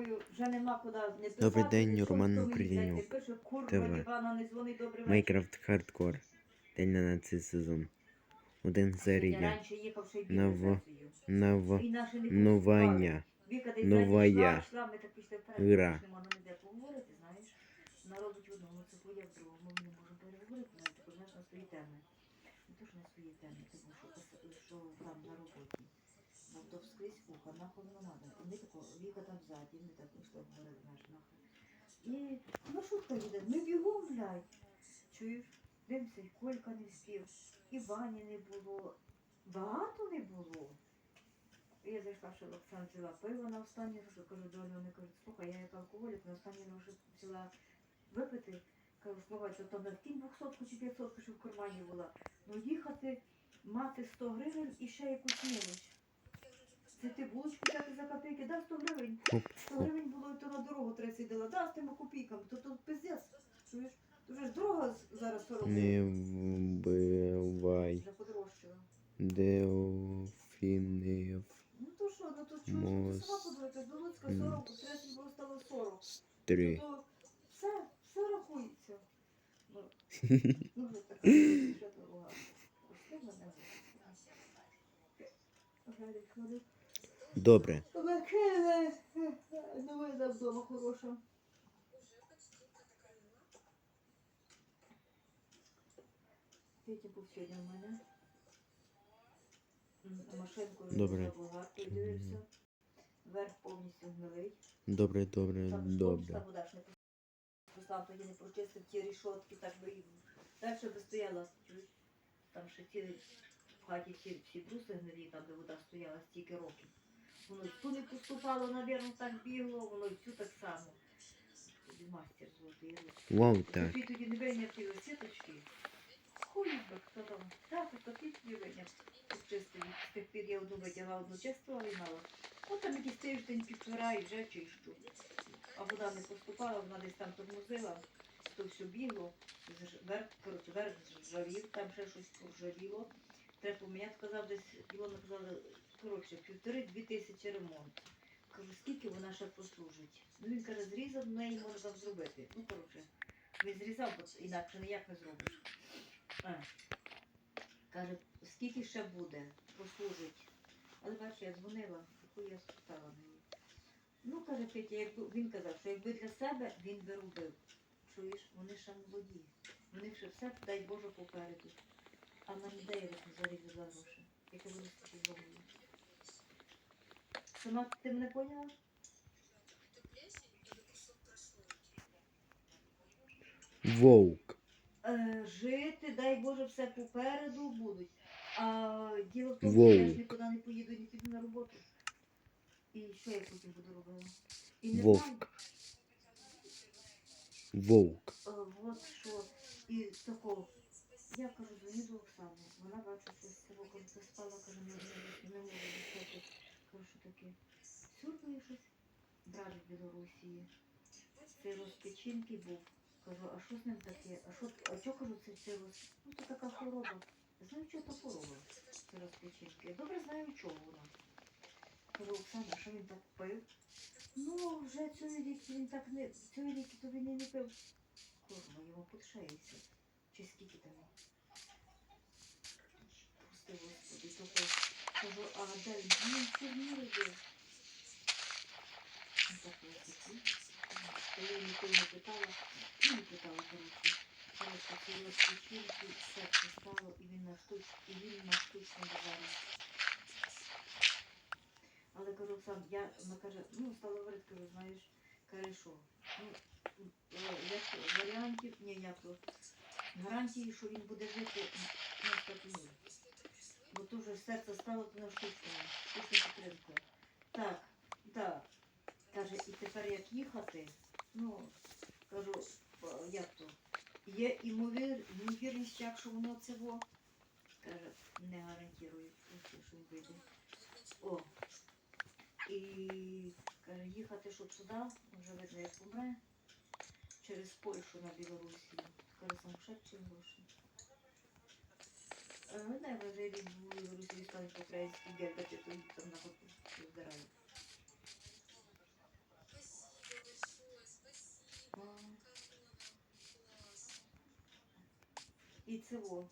думаю, вже нема куди не писати. Добрий день, Роман Українюк. ТВ. Майкрафт Хардкор. День на цей сезон. Один серія. Нов- Нов... Новання. Новая гра. Вона робить в одному, це твоє в другому, ми не можемо переговорити, навіть тако, знаєш, на свої теми. Не то, що на свої теми, тому що, що там на роботі. Бо то вскрізь ухо, нахуй надо. І ми тако, Віка там ззаді, ми так пішли говорити, знаєш, нахуй. І маршрутка їде, ми бігом, блядь. Чуєш? Дивимося, і Колька не встиг, і Вані не було. Багато не було. Я зайшла, що Оксан взяла пиво на останнє, що кажу, до Альони, кажу, слухай, я як алкоголік, на останнє вже взяла випити. Кажу, слухай, то там кинь 200 чи 500, що в кармані була. Ну їхати, мати 100 гривень і ще якусь мелоч. Це ти булочку взяти за копійки, да, 100 гривень. Хоп, 100 гривень було, і то на дорогу 30 дала, да, з тими копійками, то тут пиздець, чуєш? То вже ж дорога зараз 40 Не вбивай. Вже подорожчала. Ну то що, ну то чуєш, ну ти сама подивися, до Луцька 40, у третій було стало 40. Три. Ну, то все, все рахується. Ну, ну вже така вже дорога. Пусти мене. Ходить. Добре. Новина вдома хороша. Петя був сьогодні в мене. Машинку за дивився. Верх повністю гнилий. Добре, добре, Там добре. Руслан тоді не прочистив ті рішотки, так би і далі би стояла. Там ще ті в хаті всі, всі бруси гнилі, там де вода стояла стільки років. Воно ту не поступало, навірно, так бігло, воно цю так само. Тоді мастер золотий. Вау, так. Тобі тоді не вийняв ті сіточки. Хуй би, хто там. Так, то ти тоді вийняв. Чистив. З тих пір я одну витягла, одну чистила і мала. От там якийсь тиждень, півтора і вже чищу. А вода не поступала, вона десь там тормозила, то все бігло, верх, коротше, верх зжавів, там ще щось поржавіло. Треба поміняти, сказав, десь Ілона казала, коротше, півтори-дві тисячі ремонт. Кажу, скільки вона ще послужить? Ну він каже, зрізав, в неї можна зробити. Ну, коротше, він зрізав, бо інакше ніяк не зробиш. А. Каже, скільки ще буде, послужить. Але бачиш, я дзвонила, яку я спитала неї. Ну, каже Петя, якби він казав, що якби для себе він би робив. Чуєш, вони ще молоді. Вони ще все, дай Боже, попереду. А на людей взагалі за гроші. Вони такі зробили. Сама ти мене поняла? Вовк. Е, жити, дай Боже, все попереду будуть. А діло в тому, що я ж Вовк. нікуди не поїду, не піду на роботу. І що я потім буду робити? І не знаю, Вовк. Вовк. Е, от що, і такого. Я кажу, дзвоню до Оксани. Вона бачить, що з цього коли заспала, каже, не, не, можу дістати. Кажу, що таке. Сюркає щось. Брат в Білорусі. Це розпечінки був. Кажу, а що з ним таке? А що а чого кажу, це цирроз? Ну це така хвороба. Знаю, що це хвороба. Це розпечінки. Я добре знаю, чого вона. Кажу, Оксана, що він так пив? Ну, вже цього ліки він так не. Цього ліки то він і не пив. Курва, йому під 60. Чи скільки там? Прости, господи, тільки кажу, а де він? Ну, я ніколи не питала. Ну, не питала, коротше. Коротше, ці розпочинки, серце стало, і він на штуч, і він на штучному зараз. Але кажу, Оксан, я, вона каже, ну, стала говорити, кажу, знаєш, каже, що? Ну, е, як варіантів, ні, як то, гарантії, що він буде жити на статуні. Бо вже серце стало то на штучному, штучна підтримка. Так, так. Каже, і тепер як їхати, ну, кажу, «Е, як то? Є імовір, ймовірність, як що воно во. Каже, не гарантую, що він вийде. О. І каже, їхати, щоб туди, вже видно, як помре, через Польщу на Білорусі. Персом шепче гроші. Ну дай вважаю русі стончик український герба, чи тут там на ходу здоров'я. І цього.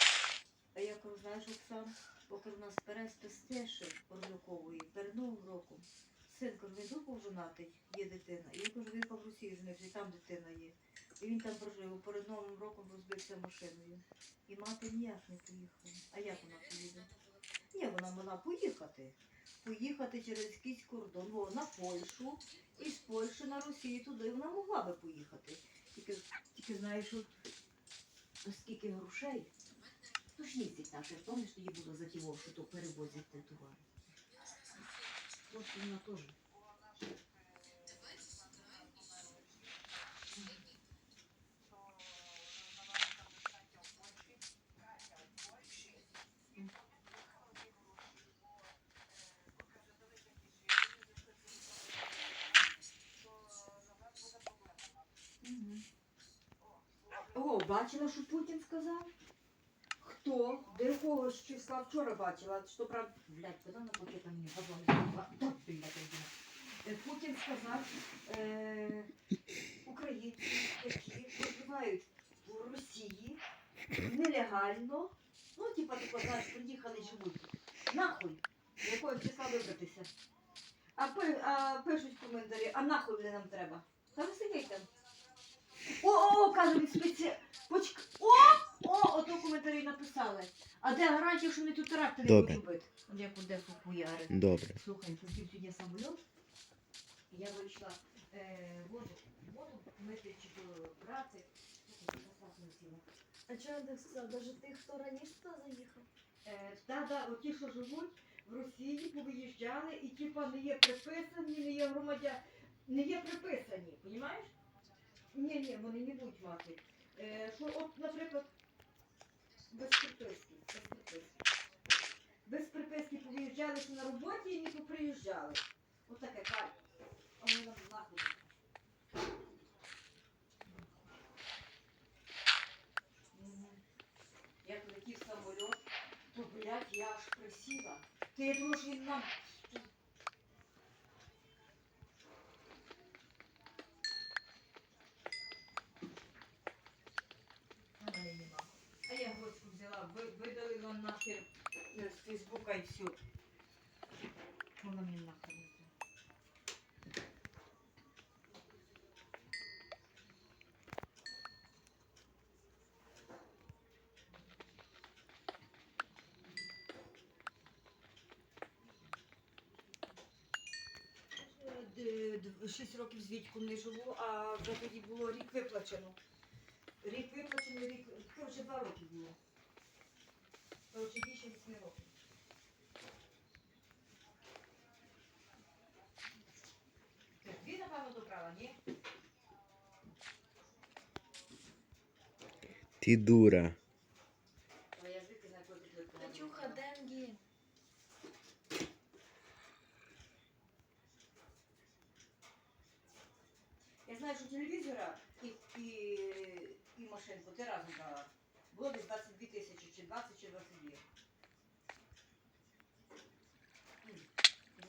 А як знаєш, Оксан, поки в нас пересто стеше Орлюкової, перед новим роком. Син кажу, він був жонатий, є дитина. І я кажу, він по Росії жонився, і там дитина є. І він там прожив, перед Новим роком розбився машиною. І мати ніяк не поїхала. А як вона поїде? Ні, вона могла поїхати. Поїхати через якийсь кордон, о, на Польщу, і з Польщі на Росію туди вона могла би поїхати. Тільки, тільки знаєш, що скільки грошей. То ж пам'ятаєш, тоді було затівав, що то перевозять ті товари. Просто вона теж. Бачила, що Путін сказав? Хто? До якого ж числа вчора бачила? Що правда? Блядь, куди на пакета мені Альбіна. Е, Путін сказав, е, українці, які проживають в Росії нелегально, ну, типа, типа, знаєш, приїхали живуть. Нахуй, до якого числа вибратися. А, а пишуть коментарі, а нахуй вони нам треба. Та ви сидіть там. О, о, о, каже, він спеці... Почк... О, о, ото коментарі написали. А де гарантія, що вони тут теракти не Добре. будуть робити? Як Одесу хуяри. Добре. Слухай, сидів сьогодні самоліт. Я вийшла е, воду, воду мити чи то брати. Я так. А чого ти сказав? Даже ти, хто раніше туди заїхав? Е, та, да, от ті, що живуть в Росії, повиїжджали і типа не є приписані, не є громадяни, не є приписані, понімаєш? Ні, ні, вони не будуть мати. Е, що, от, наприклад, без приписки, без приписки. Без приписки повиїжджали на роботі і не поприїжджали. Таке кай. А вони нам. Мгм. Як летів самоліт, то, блядь, я аж присіла. Ти я думаю, що він нам. 6 років з Вітьком не живу, а вже тоді було рік виплачено. Рік виплачено, рік Це вже два роки було. Коротше, більше 8 років. Дві, напевно, добрала, ні? Ти дура.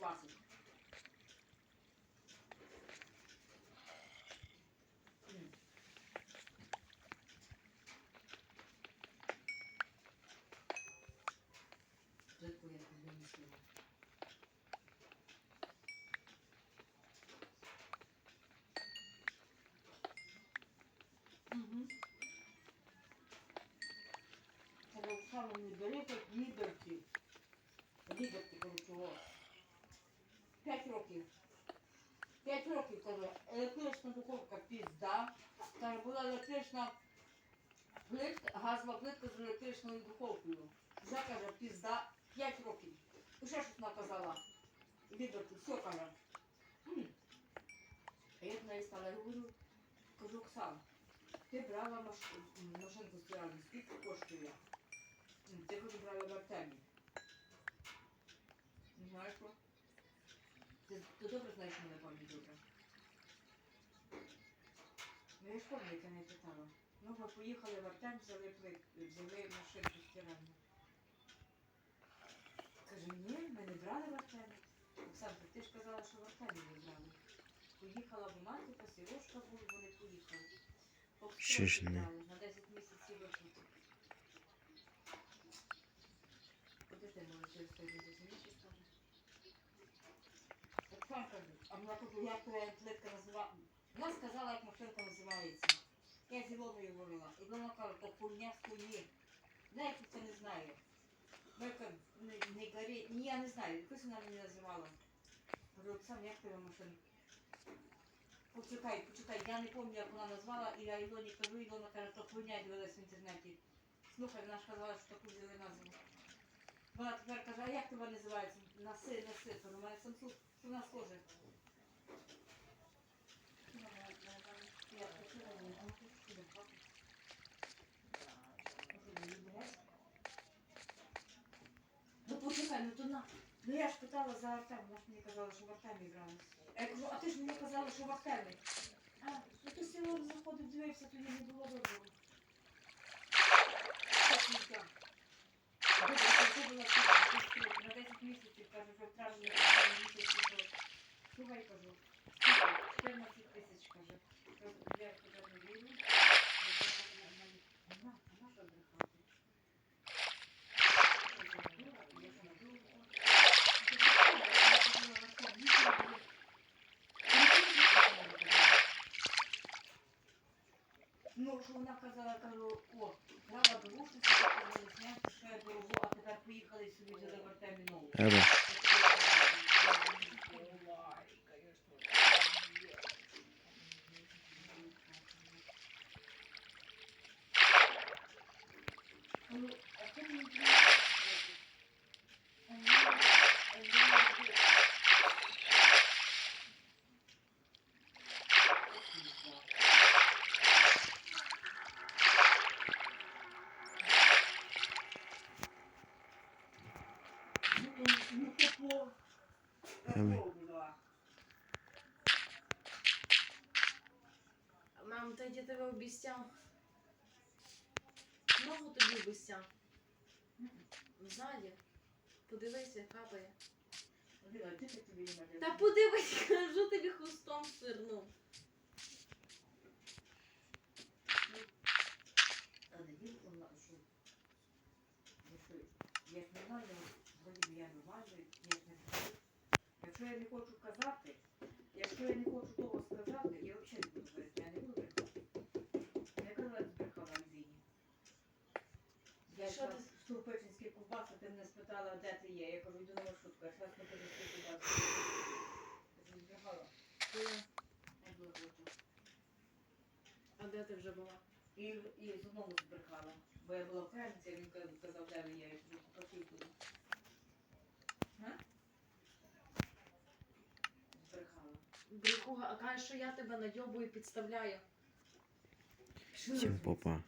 20. М. Плитку я туди не сіла. Угу. Це Оксана не бери так лідерки. Лідерки, коротше, о. П'ять років. П'ять років, каже, електрична духовка пізда. Каже, була електрична плитка, газова плитка з електричною духовкою. Вже, каже, пізда. П'ять років. І ще щось наказала. Лідерки, все, каже. Я до стала, я говорю, кажу, Оксана, ти брала маш... м, машинку стиральну, скільки коштує? Ти кажу, брала в Артемі. Знаєш? Ти, ти добре знаєш мене пам'ять добре. Ну, я ж пам'ятаю, не питала. Ну, ми поїхали в Артем, взяли плит, взяли машину стиральну. Каже, ні, ми не брали в Артемі. Оксанка, ти ж казала, що в Артемі не брали. Поїхала в мати, посірошка був, вони поїхали. Що ж не? На 10 місяців вихід. Подожди, може, через той зрозумієш, що там. Оксанка, а вона тут я плитка називала, вона сказала, як машинка називається. Я з Ілоною говорила. І вона каже, то хуйня з хуйні. Знаєте, це не знаю. Бека не, не горі. Ні, я не знаю, якось вона мені називала. Кажу, Оксана, як твоя машинка? Почекай, почекай, я не пам'ятаю, як вона назвала, і я Ілоні кажу, Ілона каже, то хуйня дивилась в інтернеті. Слухай, вона ж казала, що таку взяли назву. Вона тепер каже, а як тебе називається? Наси, наси, то у мене Samsung, у нас теж. Я почула, не знаю, що це таке. Ну почекай, ну то. Ну я ж питала за Артем, вона ж мені казала, що в Артемі грали. Я кажу, а ти ж мені казала, що в Артемі. А, ну ти сьогодні заходив, дивився, тоді не було доброго. Так, ну, так. Добре, це була супер, на 10 місяців, кажу, вже в травні місяці, слухай, кажу, скільки? 14 тисяч, каже. Я туди не вірю. Вона, вона ж брехати. Ну, що вона казала, кажу, о, брала зняти, що я дорогу, а тепер поїхали собі взяли в Артемі нову. Треба. Ну, а ти мені А ні, а ні, Ну, ну, типу, Давай. Мам, та я тебе обіцяв. Ногу тобі обіцяв. Ззаді. Подивися, капає. Та подивись, кажу тобі хвостом сирнув. А не знаю, я не важу. Якщо я не хочу казати, якщо я не хочу того сказати, я взагалі не буду говорити, я не буду брехати. Я казала, збрехала Альбіні. Я Що йшла ти? з Турпичинських ковбас, а ти мене спитала, де ти є. Я кажу, йду на маршрутку, я йшла з Турпичинських ковбас. Я кажу, збрехала. Я була проти. А де ти вже була? І, і з одному збрехала. Бо я була в Кремці, він казав, де ви є, я кажу, покажи туди. Брехуга, а каже, що я тебе найобую і підставляю. Всім попа.